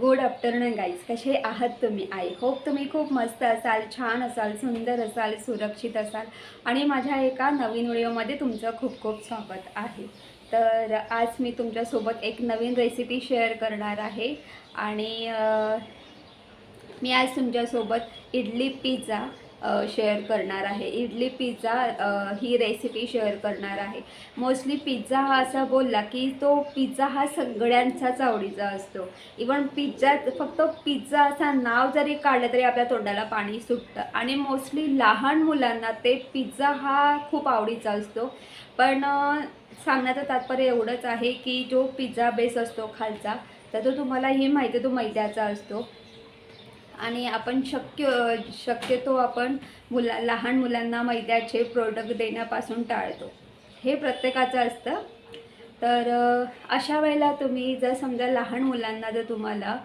Good afternoon guys कसे आहात तुम्ही? आय होप तुम्ही खूप मस्त असाल छान असाल सुंदर असाल सुरक्षित असाल. आणि माझ्या एका नवीन व्हिडिओमध्ये तुमचं खूप खूप स्वागत आहे. तर आज मी तुमच्यासोबत एक नवीन रेसिपी शेअर करणार आहे. आणि मी आज तुमच्यासोबत इडली पिझ्झा शेअर करणार आहे. इडली पिझ्झा ही रेसिपी शेअर करणार आहे. मोस्टली पिझ्झा हा असा बोलला की तो पिझ्झा हा सगळ्यांचाच आवडीचा असतो. इवन पिझ्झा फक्त पिझ्झा असा नाव जरी काढलं तरी आपल्या तोंडाला पाणी सुटतं. आणि मोस्टली लहान मुलांना ते पिझ्झा हा खूप आवडीचा असतो. पण सांगण्याचं तात्पर्य एवढंच आहे की जो पिझ्झा बेस असतो खालचा तर तो तुम्हाला ही माहिती आहे तो मैद्याचा असतो. आणि आपण शक्य शक्यतो आपण मुला लहान मुलांना मैद्याचे प्रोडक्ट देण्यापासून टाळतो. हे प्रत्येकाचं असतं. तर अशा वेळेला तुम्ही जर समजा लहान मुलांना जर तुम्हाला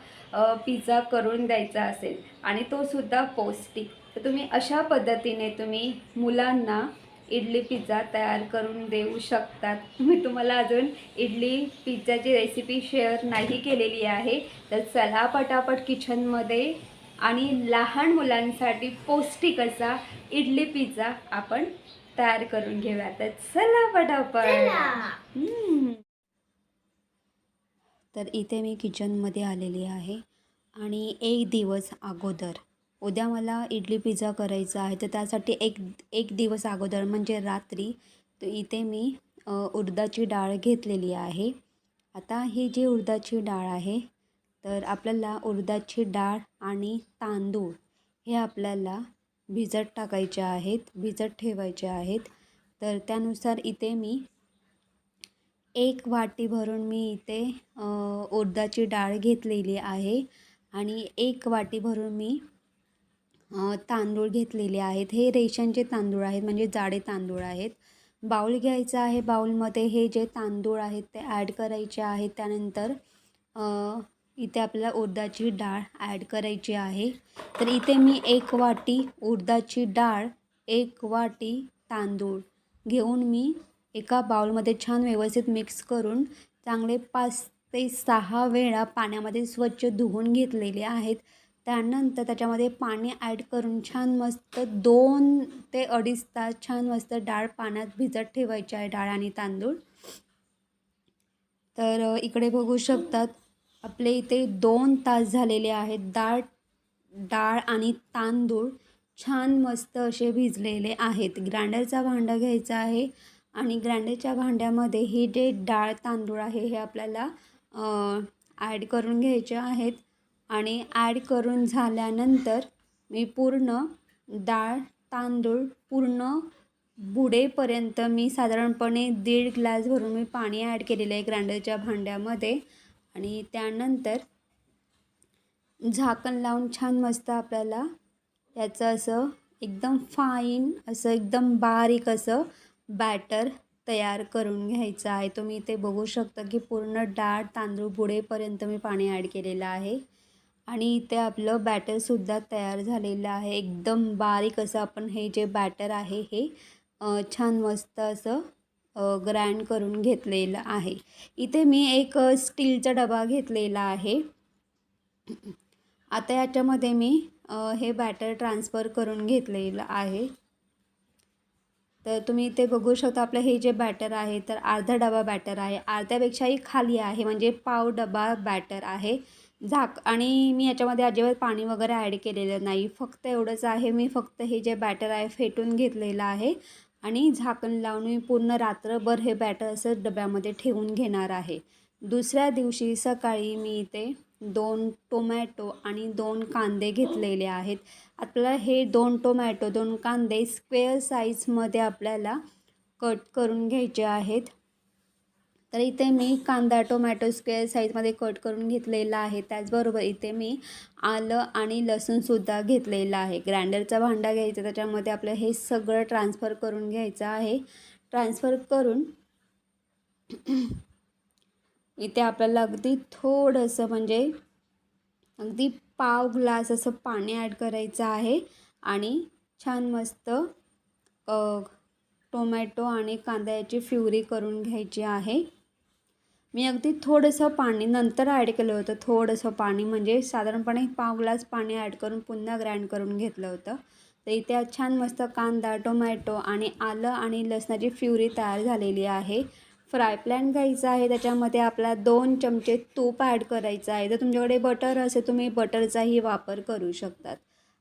पिझ्झा करून द्यायचा असेल आणि तो सुद्धा पौष्टिक तर तुम्ही अशा पद्धतीने तुम्ही मुलांना इडली पिझ्झा तयार करून देऊ शकतात. मी तुम्हाला अजून इडली पिझ्झाची रेसिपी शेअर नाही केलेली आहे. तर चला पटापट किचनमध्ये आणि लहान मुलांसाठी पौष्टिक असा इडली पिझ्झा आपण तयार करून घेऊया तर चला पटापट. तर इथे मी किचनमध्ये आलेली आहे आणि एक दिवस अगोदर उद्या मला इडली पिझ्झा करायचा आहे तर त्यासाठी एक एक दिवस अगोदर म्हणजे रात्री तर इथे मी उडदाची डाळ घेतलेली आहे. आता ही जी उडदाची डाळ आहे तर आपल्याला उडदाची डाळ आणि तांदूळ हे आपल्याला भिजत टाकायचे आहेत भिजत ठेवायचे आहेत. तर त्यानुसार इथे मी एक वाटी भरून मी इथे अ, उडदाची डाळ घेतलेली आहे आणि एक वाटी भरून मी तांदूळ घेतलेले आहेत. हे रेशनचे तांदूळ आहेत म्हणजे जाडे तांदूळ आहेत. बाऊल घ्यायचा आहे बाऊलमध्ये हे जे तांदूळ आहेत ते ॲड करायचे आहेत. त्यानंतर इथे आपल्याला उडदाची डाळ ॲड करायची आहे. तर इथे मी एक वाटी उडदाची डाळ एक वाटी तांदूळ घेऊन मी एका बाउलमध्ये छान व्यवस्थित मिक्स करून चांगले पाच ते सहा वेळा पाण्यामध्ये स्वच्छ धुवून घेतलेले आहेत. त्यानंतर त्याच्यामध्ये पाणी ॲड करून छान मस्त दोन ते अडीच तास छान मस्त डाळ पाण्यात भिजत ठेवायची आहे डाळ आणि तांदूळ. तर इकडे बघू शकतात आपले इथे दोन तास झालेले आहेत. डाळ डाळ आणि तांदूळ छान मस्त असे भिजलेले आहेत. ग्राइंडरचा भांडा घ्यायचा आहे आणि ग्राइंडरच्या भांड्यामध्ये हे जे डाळ तांदूळ आहे हे आपल्याला ॲड करून घ्यायचे आहेत. आणि ॲड करून झाल्यानंतर मी पूर्ण डाळ तांदूळ पूर्ण बुडेपर्यंत मी साधारणपणे दीड ग्लास भरून मी पाणी ॲड केलेलं आहे ग्राइंडरच्या भांड्यामध्ये. आणि त्यानंतर झाकण लावून छान मस्त आपल्याला याचं असं एकदम फाईन असं एकदम बारीक असं बॅटर तयार करून घ्यायचं आहे. तुम्ही इथे बघू शकता की पूर्ण डाळ तांदूळ बुडेपर्यंत मी पाणी ॲड केलेलं आहे. आणि इथे आपलं बॅटरसुद्धा तयार झालेलं आहे. एकदम बारीक असं आपण हे जे बॅटर आहे हे छान मस्त असं ग्राइंड करून घेतलेलं आहे. इथे मी एक स्टीलचा डबा घेतलेला आहे. आता याच्यामध्ये मी हे बॅटर ट्रान्सफर करून घेतलेलं आहे. तर तुम्ही इथे बघू शकता आपलं हे जे बॅटर आहे तर अर्धा डबा बॅटर आहे. अर्ध्यापेक्षाही खाली आहे म्हणजे पाव डबा बॅटर आहे. झाक आणि मी याच्यामध्ये अजिबात पाणी वगैरे ॲड केलेलं नाही. फक्त एवढंच आहे मी फक्त हे जे बॅटर आहे फेटून घेतलेलं आहे. आणि झाकण लावून मी पूर्ण रात्रभर हे बॅटर असं डब्यामध्ये ठेवून घेणार आहे. दुसऱ्या दिवशी सकाळी मी इथे दोन टोमॅटो आणि दोन कांदे घेतलेले आहेत. आपल्याला हे दोन टोमॅटो दोन कांदे स्क्वेअर साईजमध्ये आपल्याला कट करून घ्यायचे आहेत. तर इथे मी कांदा टोमॅटो स्क्वेअर साईजमध्ये कट करून घेतलेला आहे. त्याचबरोबर इथे मी आलं आणि लसूणसुद्धा घेतलेलं आहे. ग्राइंडरचा भांडा घ्यायचा त्याच्यामध्ये आपलं हे सगळं ट्रान्सफर करून घ्यायचं आहे. ट्रान्सफर करून इथे आपल्याला अगदी थोडंसं म्हणजे अगदी पाव ग्लास असं पाणी ॲड करायचं आहे. आणि छान मस्त टोमॅटो आणि कांदा याची फ्युरी करून घ्यायची आहे. मी अगदी थोडंसं पाणी नंतर ॲड केलं होतं. थोडंसं पाणी म्हणजे साधारणपणे पाव ग्लास पाणी ॲड करून पुन्हा ग्राइंड करून घेतलं होतं. तर इथे छान मस्त कांदा टोमॅटो आणि आलं आणि लसणाची फ्युरी तयार झालेली आहे. फ्राय पॅन घ्यायचा आहे. त्याच्यामध्ये आपला दोन चमचे तूप ॲड करायचं आहे. जर तुमच्याकडे बटर असेल तुम्ही बटरचाही वापर करू शकतात.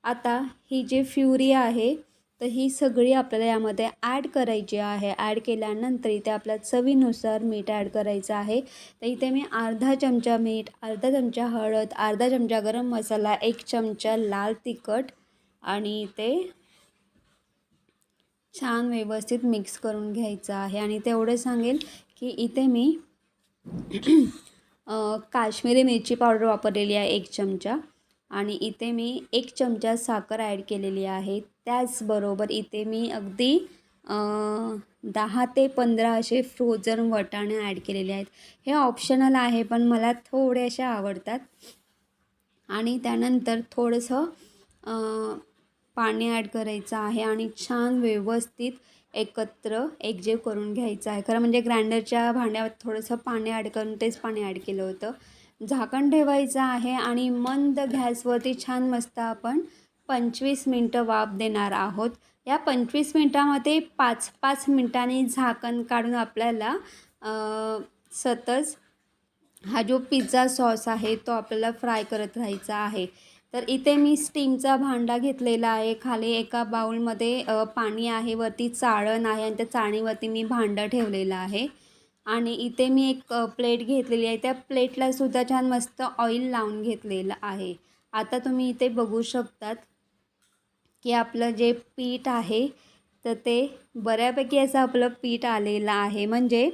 आता ही जी फ्युरी आहे तर ही सगळी आपल्याला यामध्ये ॲड करायची आहे. ॲड केल्यानंतर इथे आपल्या चवीनुसार मीठ ॲड करायचं आहे. तर इथे मी अर्धा चमचा मीठ अर्धा चमचा हळद अर्धा चमचा गरम मसाला एक चमचा लाल तिखट आणि ते छान व्यवस्थित मिक्स करून घ्यायचं आहे. आणि तेवढं सांगेल की इथे मी काश्मीरी मिरची पावडर वापरलेली आहे एक चमचा. आणि इथे मी एक चमचा साखर ॲड केलेली आहे. त्याचबरोबर इथे मी अगदी दहा ते पंधरा असे फ्रोझन वटाणे ॲड केलेले आहेत. हे ऑप्शनल आहे पण मला थोडे असे आवडतात. आणि त्यानंतर थोडंसं पाणी ॲड करायचं आहे आणि छान व्यवस्थित एकत्र एकजीव करून घ्यायचं आहे. खरं म्हणजे ग्राइंडरच्या भांड्यावर थोडंसं पाणी ॲड करून तेच पाणी ॲड केलं होतं. झाकण ठेवायचं आहे आणि मंद गॅसवरती छान मस्त आपण पंचवीस मिनटं वाफ देणार आहोत. या पंचवीस मिनटामध्ये पाच पाच मिनटांनी झाकण काढून आपल्याला सतत हा जो पिझ्झा सॉस आहे तो आपल्याला फ्राय करत राहायचा आहे. तर इथे मी स्टीमचा भांडा घेतलेला आहे. खाली एका बाऊलमध्ये पाणी आहे वरती चाळण आहे आणि त्या चाळणीवरती मी भांडं ठेवलेलं आहे. आणि इथे मी एक प्लेट घेतलेली आहे. त्या प्लेटला सुद्धा छान मस्त ऑइल लावून घेतलेलं आहे. आता तुम्ही इथे बघू शकतात की आपलं जे पीठ आहे तर ते बऱ्यापैकी असं आपलं पीठ आलेलं आहे. म्हणजे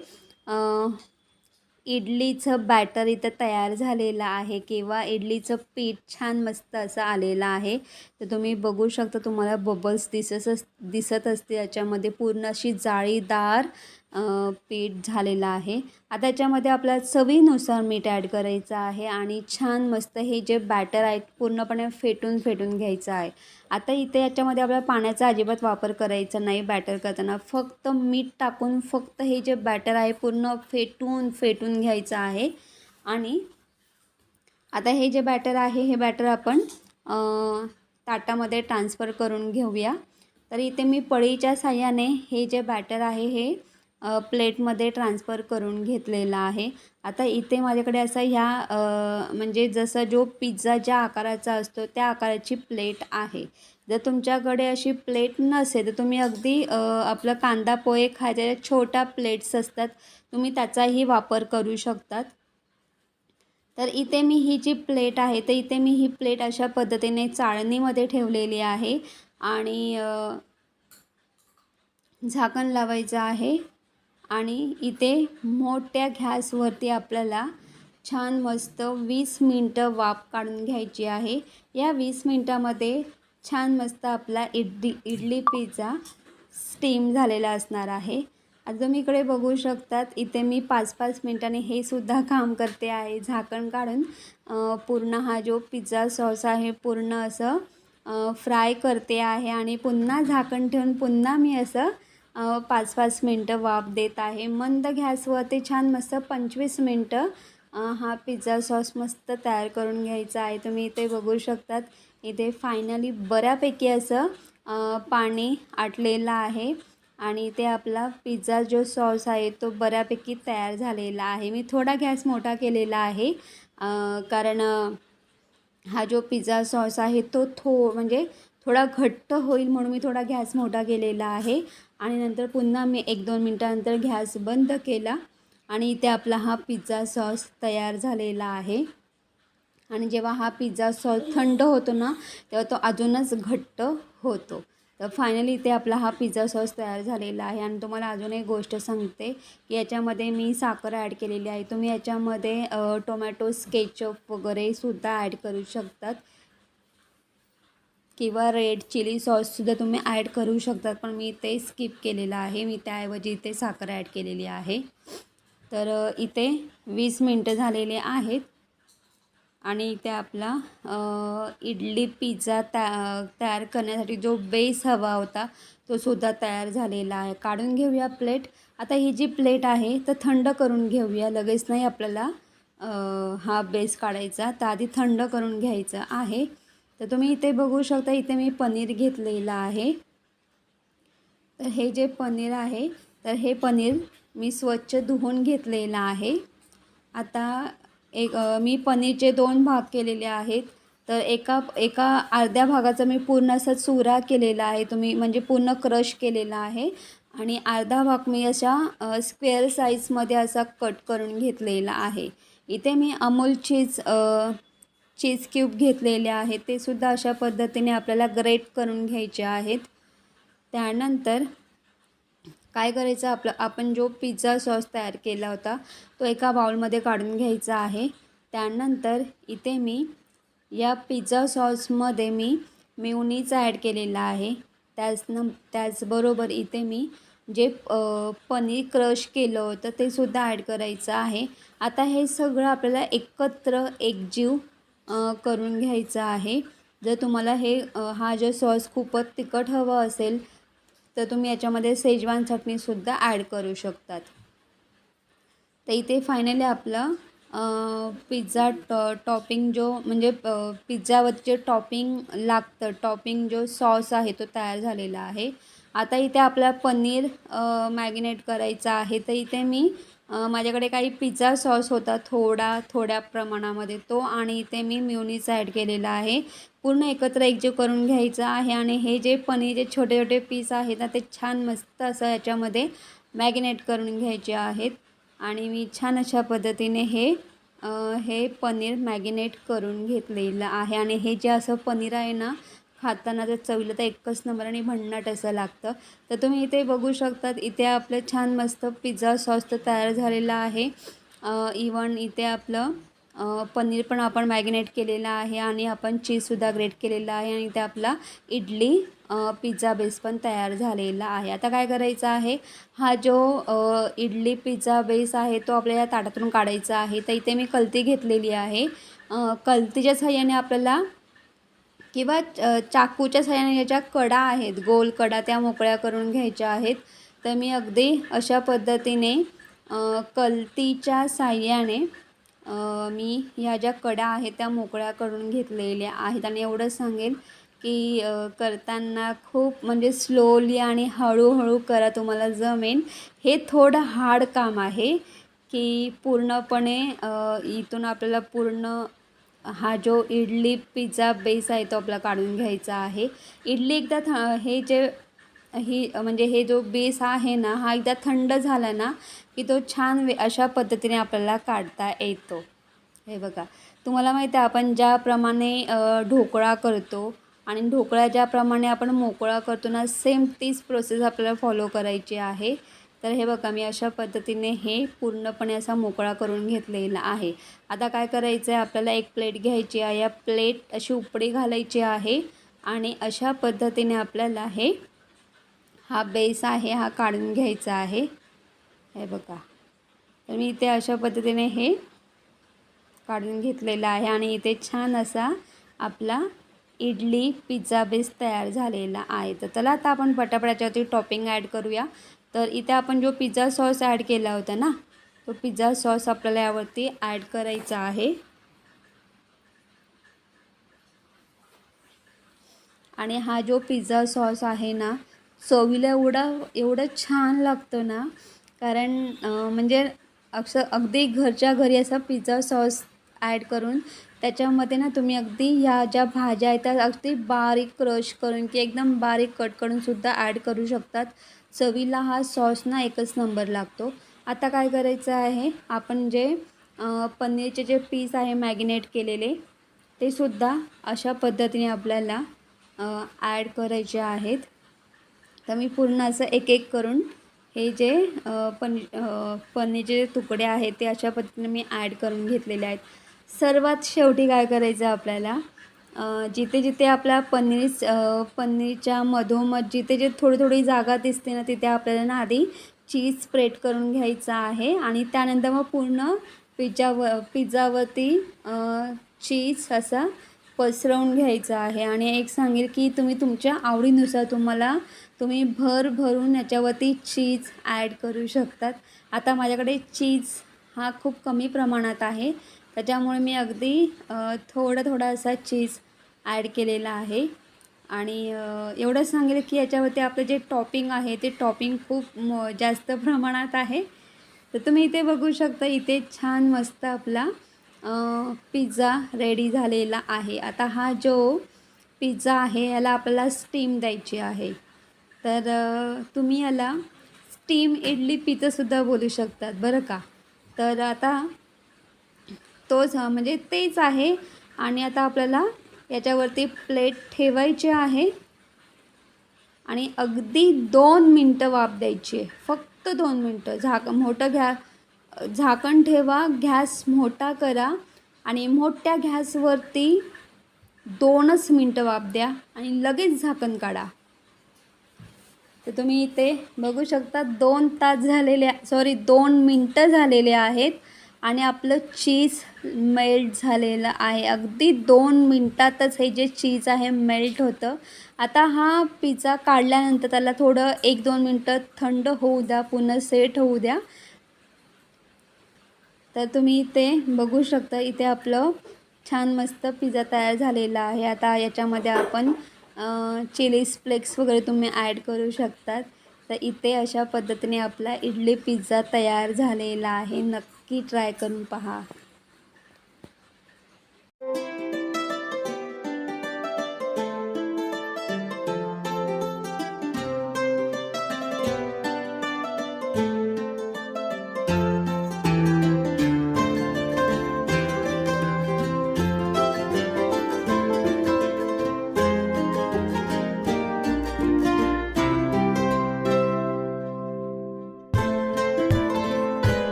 इडलीचं बॅटर इथं तयार झालेलं आहे किंवा इडलीचं पीठ छान मस्त असं आलेलं आहे. तर तुम्ही बघू शकता तुम्हाला बबल्स दिसत अस दिसत असते याच्यामध्ये पूर्ण अशी जाळीदार पीठ झालेलं आहे. आता याच्यामध्ये आपल्या चवीनुसार मीठ ॲड करायचं आहे आणि छान मस्त हे जे बॅटर आहेत पूर्णपणे फेटून फेटून घ्यायचं आहे. आता इथे याच्यामध्ये आपल्याला पाण्याचा अजिबात वापर करायचा नाही बॅटर करताना. फक्त मीठ टाकून फक्त हे जे बॅटर आहे पूर्ण फेटून फेटून घ्यायचं आहे. आणि आता हे जे बॅटर आहे हे बॅटर आपण ताटामध्ये ट्रान्सफर करून घेऊया. तर इथे मी पळीच्या साह्याने हे जे बॅटर आहे हे प्लेटमध्ये ट्रान्सफर करून घेतलेला आहे. आता इथे माझ्याकडे असा ह्या म्हणजे जसं जो पिझ्झा ज्या आकाराचा असतो त्या आकाराची प्लेट आहे. जर तुमच्याकडे अशी प्लेट नसेल तर तुम्ही अगदी आपलं कांदा पोहे खायच्या छोट्या प्लेट्स असतात तुम्ही त्याचाही वापर करू शकतात. तर इथे मी ही जी प्लेट आहे तर इथे मी ही प्लेट अशा पद्धतीने चाळणीमध्ये ठेवलेली आहे. आणि झाकण लावायचं आहे. आणि इथे मोठ्या गॅसवरती आपल्याला छान मस्त वीस मिनटं वाफ काढून घ्यायची आहे. या वीस मिनटामध्ये छान मस्त आपला इडली इडली पिझ्झा स्टीम झालेला असणार आहे. अजून इकडे बघू शकतात इथे मी पाच पाच मिनटाने हे सुद्धा काम करते आहे. झाकण काढून पूर्ण हा जो पिझ्झा सॉस आहे पूर्ण असं फ्राय करते आहे आणि पुन्हा झाकण ठेवून पुन्हा मी असं पाच पाच मिनटं वाफ देत आहे. मंद गॅसवरती छान मस्त पंचवीस मिनटं हा पिझ्झा सॉस मस्त तयार करून घ्यायचा आहे. तुम्ही इथे बघू शकतात. इथे फायनली बऱ्यापैकी असं पाणी आटलेलं आहे. आणि इथे आपला पिझ्झा जो सॉस आहे तो बऱ्यापैकी तयार झालेला आहे. मी थोडा गॅस मोठा केलेला आहे कारण हा जो पिझ्झा सॉस आहे तो थो म्हणजे थोडा घट्ट होईल म्हणून मी थोडा गॅस मोठा केलेला आहे. आणि नंतर पुन्हा मी एक दोन मिनटानंतर गॅस बंद केला आणि इथे आपला हा पिझ्झा सॉस तयार झालेला आहे. आणि जेव्हा हा पिझ्झा सॉस थंड होतो ना तेव्हा तो अजूनच घट्ट होतो. तर फायनली इथे आपला हा पिझ्झा सॉस तयार झालेला आहे. आणि तुम्हाला अजून एक गोष्ट सांगते की याच्यामध्ये मी साखर ॲड केलेली आहे. तुम्ही याच्यामध्ये टोमॅटो स्केचअप वगैरे सुद्धा ॲड करू शकतात. किंवा रेड चिली सॉससुद्धा तुम्ही ॲड करू शकतात पण मी ते स्किप केलेलं आहे. मी त्याऐवजी इथे साखर ॲड केलेली आहे. तर इथे वीस मिनटं झालेले आहेत आणि इथे आपला इडली पिझ्झा त्या तयार करण्यासाठी जो बेस हवा होता तो सुद्धा तयार झालेला आहे. काढून घेऊया प्लेट. आता ही जी प्लेट आहे तर थंड करून घेऊया. लगेच नाही आपल्याला हा बेस काढायचा. तर आधी थंड करून घ्यायचं आहे. तर तुम्ही इथे बघू शकता इथे मी पनीर घेतलेलं आहे. तर हे जे पनीर आहे तर हे पनीर मी स्वच्छ धुवून घेतलेलं आहे. आता एक मी पनीरचे दोन भाग केलेले आहेत. तर एका एका अर्ध्या भागाचा मी पूर्ण असा चुरा केलेला आहे. तुम्ही म्हणजे पूर्ण क्रश केलेला आहे. आणि अर्धा भाग मी अशा स्क्वेअर साईजमध्ये असा कट करून घेतलेला आहे. इथे मी अमूल चीज चीज क्यूब घेतलेले आहेत. ते सुद्धा अशा पद्धतीने आपल्याला ग्रेट करून घ्यायचे आहेत. त्यानंतर काय करायचं? आपलं आपण जो पिझ्झा सॉस तयार केला होता तो एका बाउलमध्ये काढून घ्यायचा आहे. त्यानंतर इथे मी या पिझ्झा सॉसमध्ये मी मेयोनीज ॲड केलेला आहे. त्याच न त्याचबरोबर इथे मी जे पनीर क्रश केलं होतं ते सुद्धा ॲड करायचं आहे. आता हे सगळं आपल्याला एकत्र एकजीव करून घ्यायचं आहे. जर तुम्हाला हे हा जो सॉस खूपच तिखट हवं असेल तर तुम्ही याच्यामध्ये सेजवान चटणीसुद्धा ॲड करू शकतात. तर इथे फायनली आपलं पिझ्झा टॉ टॉपिंग जो म्हणजे पिझ्झावर जे टॉपिंग लागतं टॉपिंग जो सॉस आहे तो तयार झालेला आहे. आता इथे आपला पनीर मॅगिनेट करायचा आहे. तर इथे मी माझ्याकडे काही पिझ्झा सॉस होता थोडा थोड्या प्रमाणामध्ये तो आणि इथे मी म्युनीस ॲड केलेला आहे. पूर्ण एकत्र एकजीव करून घ्यायचं आहे आणि हे जे पनीरचे छोटे छोटे पीस आहेत ना ते छान मस्त असं याच्यामध्ये मॅगिनेट करून घ्यायचे आहेत. आणि मी छान अशा पद्धतीने हे हे पनीर मॅगिनेट करून घेतलेलं आहे. आणि हे जे असं पनीर आहे ना खाताना जर चवीला तर एकच नंबर आणि भन्नाट असं लागतं. तर तुम्ही इथे बघू शकतात इथे आपलं छान मस्त पिझ्झा सॉस तर तयार झालेला आहे. इवन इथे आपलं पनीर पण आपण मॅगिनेट केलेलं आहे आणि आपण चीजसुद्धा ग्रेट केलेला आहे आणि इथे आपला इडली पिझ्झा बेस पण तयार झालेला आहे. आता काय करायचं आहे? हा जो इडली पिझ्झा बेस आहे तो आपल्याला या ताटातून काढायचा आहे. तर इथे मी कलती घेतलेली आहे. कलतीच्या सहाय्याने आपल्याला किंवा चाकूच्या साह्याने याच्या कडा आहेत गोल कडा त्या मोकळ्या करून घ्यायच्या आहेत तर मी अगदी अशा पद्धतीने कलतीच्या साह्याने मी ह्या ज्या कडा आहेत त्या मोकळ्या करून घेतलेल्या आहेत. आणि एवढंच सांगेल की करताना खूप म्हणजे स्लोली आणि हळूहळू करा तुम्हाला जमेन हे थोडं हार्ड काम आहे की पूर्णपणे इथून आपल्याला पूर्ण हा जो इडली पिझ्झा बेस आहे तो आपला काढून घ्यायचा आहे. इडली एकदा थ हे जे ही म्हणजे हे जो बेस आहे ना हा एकदा थंड झाला ना की तो छान वे अशा पद्धतीने आपल्याला काढता येतो. हे बघा तुम्हाला माहिती आहे आपण ज्याप्रमाणे ढोकळा करतो आणि ढोकळा ज्याप्रमाणे आपण मोकळा करतो ना सेम तीच प्रोसेस आपल्याला फॉलो करायची आहे. तर हे बघा मी अशा पद्धतीने हे पूर्णपणे असा मोकळा करून घेतलेला आहे. आता काय करायचं आहे आपल्याला एक प्लेट घ्यायची आहे. या प्लेट अशी उपडी घालायची आहे आणि अशा पद्धतीने आपल्याला हे हा बेस आहे हा काढून घ्यायचा आहे. हे बघा. तर मी इथे अशा पद्धतीने हे काढून घेतलेलं आहे आणि इथे छान असा आपला इडली पिझ्झा बेस तयार झालेला आहे. तर चला आता आपण पटापटाच्यावरती टॉपिंग ॲड करूया. तर इथे आपण जो पिझ्झा सॉस ॲड केला होता ना तो पिझ्झा सॉस आपल्याला यावरती ॲड करायचा आहे. आणि हा जो पिझ्झा सॉस आहे ना चवीला एवढा एवढं छान लागतं ना कारण म्हणजे अक्षर अगदी घरच्या घरी असा पिझ्झा सॉस ॲड करून. त्याच्यामध्ये ना तुम्ही अगदी ह्या ज्या भाज्या आहेत त्या अगदी बारीक क्रश करून की एकदम बारीक कट करूनसुद्धा ॲड करू शकतात. चवीला हा सॉस ना एकच नंबर लागतो. आता काय करायचं आहे आपण जे पनीरचे जे पीस आहे मॅगिनेट केलेले ते सुद्धा अशा पद्धतीने आपल्याला ॲड करायचे आहेत. तर मी पूर्ण असं एक एक करून हे जे पनी पनीरचे तुकडे आहेत ते अशा पद्धतीने मी ॲड करून घेतलेले आहेत. सर्वात शेवटी काय करायचं आपल्याला? जिथे जिथे आपल्या पनीर पनीरच्या मधोमध जिथे जे थोडी थोडी जागा दिसते ना तिथे आपल्याला ना आधी चीज स्प्रेड करून घ्यायचं आहे आणि त्यानंतर मग पूर्ण पिझ्झावर पिझ्झावरती चीज असा पसरवून घ्यायचा आहे. आणि एक सांगेल की तुम्ही तुमच्या आवडीनुसार तुम्हाला तुम्ही भर भरून याच्यावरती चीज ॲड करू शकतात. आता माझ्याकडे चीज हा खूप कमी प्रमाणात आहे. त्याच्यामुळे मी अगदी थोडा थोडा असा चीज ॲड केलेला आहे. आणि एवढं एवढंच सांगेल की याच्यावरती आपलं जे टॉपिंग आहे ते टॉपिंग खूप म जास्त प्रमाणात आहे. तर तुम्ही इथे बघू शकता इथे छान मस्त आपला पिझ्झा रेडी झालेला आहे. आता हा जो पिझ्झा आहे याला आपल्याला स्टीम द्यायची आहे. तर तुम्ही याला स्टीम इडली पिझ्झासुद्धा बोलू शकतात बरं का? तर आता तोच हा म्हणजे तेच आहे. आणि आता आपल्याला याच्यावरती प्लेट ठेवायची आहे. आणि अगदी दोन मिनटं वाफ द्यायची आहे. फक्त दोन मिनटं. झाक मोठं घ्या झाकण ठेवा गॅस मोठा करा. आणि मोठ्या गॅसवरती दोनच मिनटं वाफ द्या आणि लगेच झाकण काढा. तर तुम्ही इथे बघू शकता दोन तास झालेले सॉरी दोन मिनटं झालेले आहेत. आणि आपलं चीज मेल्ट झालेलं आहे. अगदी दोन मिनटातच हे जे चीज आहे मेल्ट होतं. आता हा पिझ्झा काढल्यानंतर त्याला थोडं एक दोन मिनटं थंड होऊ द्या पुन्हा सेट होऊ द्या. तर तुम्ही इथे बघू शकता इथे आपलं छान मस्त पिझ्झा तयार झालेला आहे. आता याच्यामध्ये आपण चिली फ्लेक्स वगैरे तुम्ही ॲड करू शकतात. तर इथे अशा पद्धतीने आपला इडली पिझ्झा तयार झालेला आहे. नक्की ट्राय करून पहा.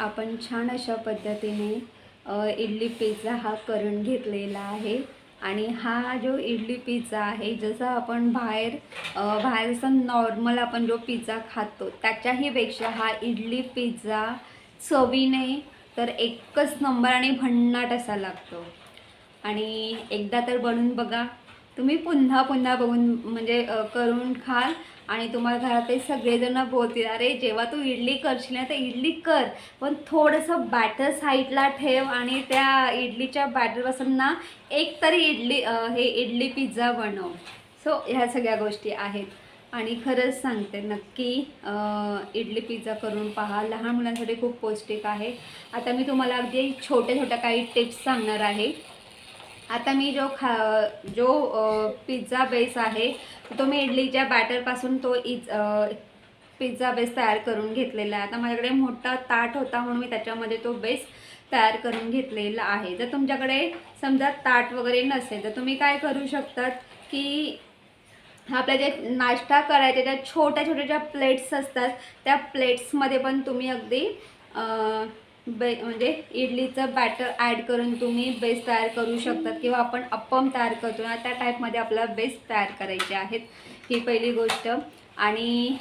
आपण छान अशा पद्धतीने इडली पिझ्झा हा करून घेतलेला आहे. आणि हा जो इडली पिझ्झा आहे जसं आपण बाहेर बाहेरचा नॉर्मल आपण जो पिझ्झा खातो त्याच्याही पेक्षा हा इडली पिझ्झा चवीने तर एकच नंबर आणि भन्नाट असा लागतो. आणि एकदा तर बनवून बघा तुम्ही पुन्हा पुन्हा बघून म्हणजे करून खाल. आणि तुम्हाला घरातले सगळेजण बोलतील अरे जेव्हा तू इडली करशील ना तर इडली कर. पण थोडंसं बॅटर साईडला ठेव आणि त्या इडलीच्या बॅटरपासून ना एक तरी इडली हे इडली पिझ्झा बनव. सो ह्या सगळ्या गोष्टी आहेत. आणि खरंच सांगते नक्की इडली पिझ्झा करून पहा. लहान मुलांसाठी खूप पौष्टिक आहे. आता मी तुम्हाला अगदी छोट्या छोट्या काही टिप्स सांगणार आहे. आता मी जो खा जो पिझ्झा बेस आहे तो मी इडलीच्या बॅटरपासून तो इज पिझ्झा बेस तयार करून घेतलेला आहे. आता माझ्याकडे मोठा ताट होता म्हणून मी त्याच्यामध्ये तो बेस तयार करून घेतलेला आहे. जर तुमच्याकडे समजा ताट वगैरे नसेल तर तुम्ही काय करू शकतात की आपल्या जे नाश्ता करायच्या ज्या छोट्या छोट्या ज्या प्लेट्स असतात त्या प्लेट्समध्ये पण तुम्ही अगदी बे म्हणजे इडलीचं बॅटर ॲड करून तुम्ही बेस तयार करू शकतात किंवा आपण अप्पम तयार करतो ना त्या टाईपमध्ये आपल्याला बेस तयार करायचे आहेत. ही पहिली गोष्ट. आणि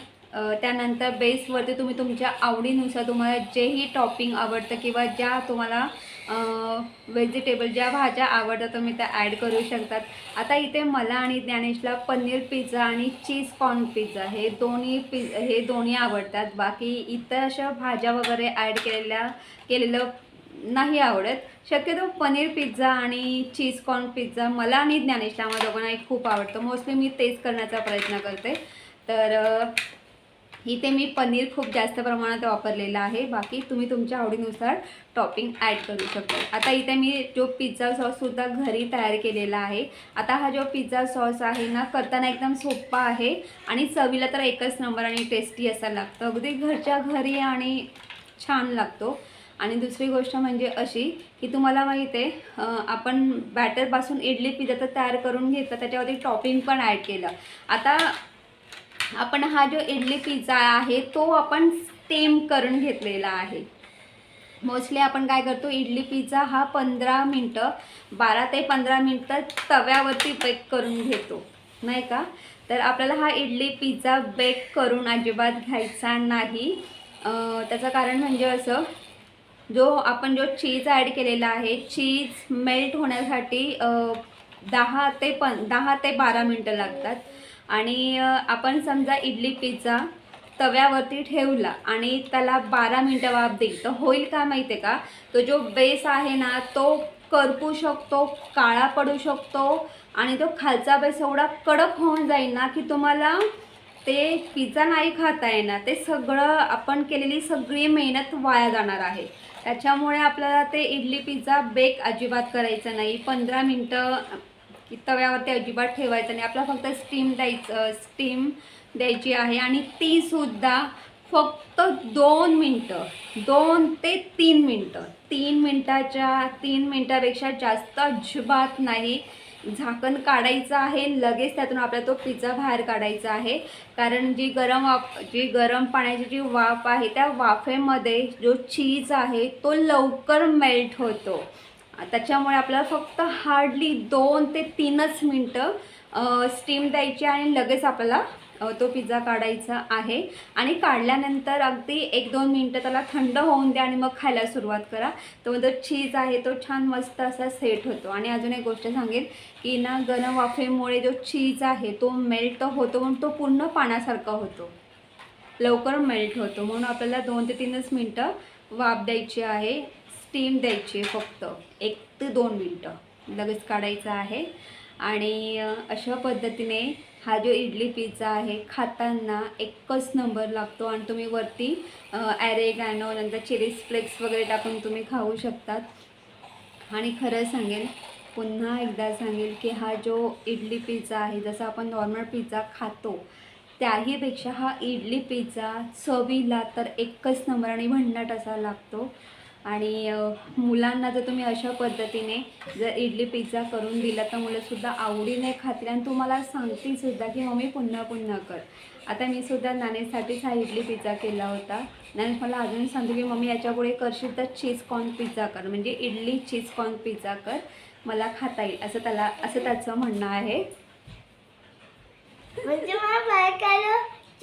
त्यानंतर बेसवरती तुम्ही तुमच्या आवडीनुसार तुम्हाला जेही टॉपिंग आवडतं किंवा ज्या तुम्हाला व्हेजिटेबल ज्या भाज्या आवडतात तुम्ही त्या ॲड करू शकतात. आता इथे मला आणि ज्ञानेशला पनीर पिझ्झा आणि चीज कॉर्न पिझ्झा हे दोन्ही पिझ हे दोन्ही आवडतात. बाकी इतर अशा भाज्या वगैरे ॲड केलेल्या केलेलं नाही आवडत. शक्यतो पनीर पिझ्झा आणि चीज कॉर्न पिझ्झा मला आणि ज्ञानेशला आम्हा दोघांनाही खूप आवडतं. मोस्टली मी तेच करण्याचा प्रयत्न करते. तर इथे मी पनीर खूप जास्त प्रमाणात वापरलेलं आहे. बाकी तुम्ही तुमच्या आवडीनुसार टॉपिंग ॲड करू शकता. आता इथे मी जो पिझ्झा सॉससुद्धा घरी तयार केलेला आहे. आता हा जो पिझ्झा सॉस आहे ना करताना एकदम सोप्पा आहे आणि चवीला तर एकच नंबर आणि टेस्टी असा लागतं. अगदी घरच्या घरी आणि छान लागतो. आणि दुसरी गोष्ट म्हणजे अशी की तुम्हाला माहिती आहे आपण बॅटरपासून इडली पिझ्झा तर तयार करून घेतलं त्याच्यावरती टॉपिंग पण ॲड केलं. आता आपण हा जो इडली पिझ्झा आहे तो आपण स्टेम करून घेतलेला आहे. मोस्टली आपण काय करतो इडली पिझ्झा हा पंधरा मिनटं बारा ते पंधरा मिनटं तव्यावरती बेक करून घेतो. नाही का? तर आपल्याला हा इडली पिझ्झा बेक करून अजिबात घ्यायचा नाही. त्याचं कारण म्हणजे असं जो आपण जो चीज ॲड केलेला आहे चीज मेल्ट होण्यासाठी दहा ते पण दहा ते बारा मिनटं लागतात. आणि आपण समजा इडली पिझ्झा तव्यावरती ठेवला आणि त्याला बारा मिनटं वाफ देईल तर होईल का माहिती आहे का? तो जो बेस आहे ना तो करपू शकतो काळा पडू शकतो आणि तो खालचा बेस एवढा कडक होऊन जाईल ना की तुम्हाला ते पिझ्झा नाही खाता येणार. ते सगळं आपण केलेली सगळी मेहनत वाया जाणार आहे. त्याच्यामुळे आपल्याला ते इडली पिझ्झा बेक अजिबात करायचं नाही. पंधरा मिनटं की तव्यावरती अजिबात ठेवायचं नाही. आपला फक्त स्टीम द्यायचं स्टीम द्यायची आहे. आणि तीसुद्धा फक्त दोन मिनटं दोन ते तीन मिनटं. तीन मिनटाच्या तीन मिनटापेक्षा जास्त अजिबात नाही. झाकण काढायचं आहे. लगेच त्यातून आपला तो पिझ्झा बाहेर काढायचा आहे. कारण जी गरम वाफ जी गरम पाण्याची जी वाफ आहे त्या वाफेमध्ये जो चीज आहे तो लवकर मेल्ट होतो. त्याच्यामुळे आपल्याला फक्त हार्डली दोन ते तीनच मिनटं स्टीम द्यायची आणि लगेच आपल्याला तो पिझ्झा काढायचा आहे. आणि काढल्यानंतर अगदी एक दोन मिनटं त्याला थंड होऊन द्या आणि मग खायला सुरुवात करा. तो जो चीज आहे तो छान मस्त असा सेट होतो. आणि अजून एक गोष्ट सांगेन की ना गरम वाफेमुळे जो चीज आहे तो मेल्ट होतो म्हणून तो पूर्ण पाण्यासारखा होतो. लवकर मेल्ट होतो. म्हणून आपल्याला दोन ते तीनच मिनटं वाफ द्यायची आहे. स्टीम द्यायची आहे फक्त. एक ते दोन मिनटं. लगेच काढायचं आहे. आणि अशा पद्धतीने हा जो इडली पिझ्झा आहे खाताना एकच नंबर लागतो आणि तुम्ही वरती ॲरेगॅनो नंतर चिलीज फ्लेक्स वगैरे टाकून तुम्ही खाऊ शकतात. आणि खरं सांगेन पुन्हा एकदा सांगेल की हा जो इडली पिझ्झा आहे जसा आपण नॉर्मल पिझ्झा खातो त्याहीपेक्षा हा इडली पिझ्झा चवीला तर एकच नंबर आणि भन्नाट असा लागतो. आणि मुलांना जर तुम्ही अशा पद्धतीने जर इडली पिझ्झा करून दिला तर मुलंसुद्धा आवडीने खातील आणि तुम्हाला सांगतील सुद्धा की मम्मी पुन्हा पुन्हा कर. आता मी सुद्धा नाणेसाठीच हा इडली पिझ्झा केला होता. नाणेश मला अजून सांगतो की मम्मी याच्यापुढे करशील तर चीज कॉर्न पिझ्झा कर. म्हणजे इडली चीज कॉर्न पिझ्झा कर. मला खाता येईल असं त्याला असं त्याचं म्हणणं आहे. म्हणजे मला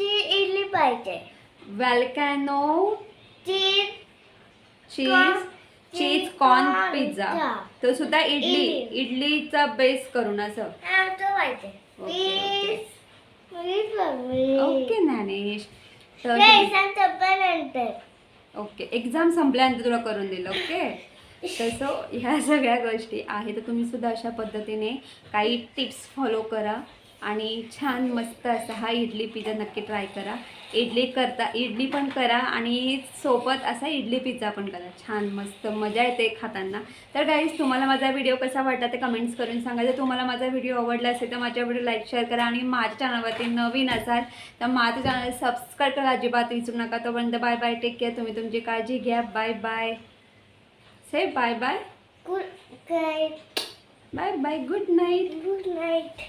इडली पाहिजे. Volcano cheese cheese cheese corn pizza. तो सुद्धा इडली इडली. इडलीचा बेस करून असं. हा ओके, ज्ञानेश ओके एक्झाम संपल्यानंतर. तुला करून दिलं ओके तसं ह्या सगळ्या गोष्टी आहे तर तुम्ही सुद्धा अशा पद्धतीने काही टिप्स फॉलो करा. आणि छान मस्त असा हा इडली पिझ्झा नक्की ट्राय करा. इडली करता इडली पण करा आणि सोबत असा इडली पिझ्झा पण करा. छान मस्त मजा येते खाताना. तर गाईज तुम्हाला माझा व्हिडिओ कसा वाटला ते कमेंट्स करून सांगा. जर तुम्हाला माझा व्हिडिओ आवडला असेल तर माझ्या व्हिडिओ लाईक शेअर करा आणि माझ्या चॅनलवरती नवीन असाल तर माझं चॅनल सबस्क्राईब करा. अजिबात विसरू नका. तोपर्यंत बाय बाय टेक केअर तुम्ही तुमची काळजी घ्या. Bye bye say bye bye good night bye bye good night good night